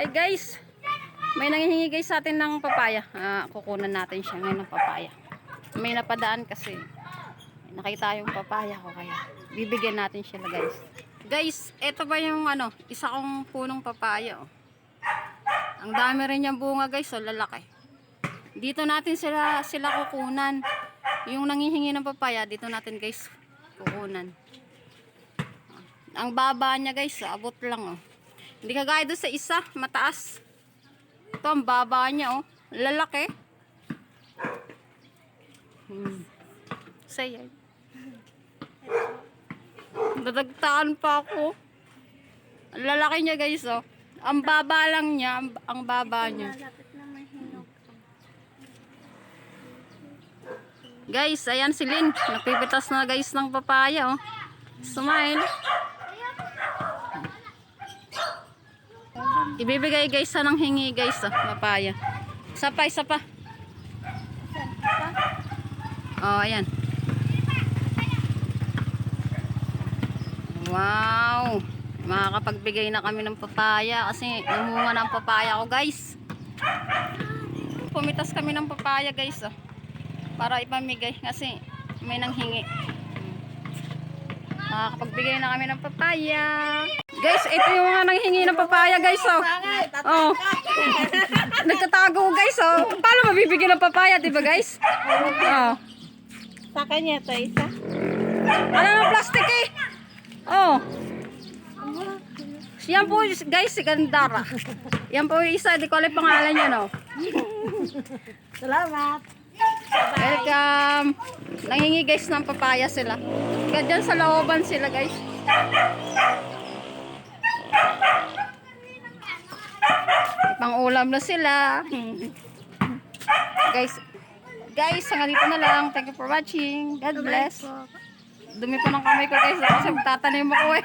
Ay guys, may nangihingi guys sa atin ng papaya. Ah, kukunan natin siya ngayon ng papaya. May napadaan kasi nakita yung papaya ko kaya bibigyan natin siya guys. Guys, ito ba yung ano, isa kong punong papaya oh. Ang dami rin niyang bunga guys, so lalaki. Dito natin sila sila kukunan. Yung nangihingi ng papaya, dito natin guys kukunan. Ang baba niya guys, abot lang oh. Hindi kagaya doon sa isa, mataas. Ito ang baba niya oh. Lalaki. Hmm. Sayang. Dadagtaan pa ako. Ang lalaki niya guys oh. Ang baba lang niya, ang, ang baba niya. Guys, ayan si Lynn. Napipitas na guys ng papaya oh. Smile. Ibibigay guys sa nang hingi guys oh, papaya. Isa pa, pa. Oh, ayan. Wow. Makakapagbigay na kami ng papaya kasi namunga na ang papaya ko guys. Pumitas kami ng papaya guys oh. Para ipamigay kasi may nanghingi. Makakapagbigay na kami ng papaya. Guys, ito yung mga nanghingi ng papaya guys oh. Oh. Nagtatago guys oh. Paano mabibigyan ng papaya, 'di ba guys? Oh. Sa kanya to isa. Ano ng plastic eh? Oh. Yan po guys, si Gandara. Yan po yung isa, di ko alam pangalan niya no. Salamat. Welcome. Nangingi guys ng papaya sila. Dyan sa looban sila guys. Pang ulam na sila. guys, guys, hanggang dito na lang. Thank you for watching. God bless. Dumi pa ng kamay ko guys. Kasi magtatanim ako eh.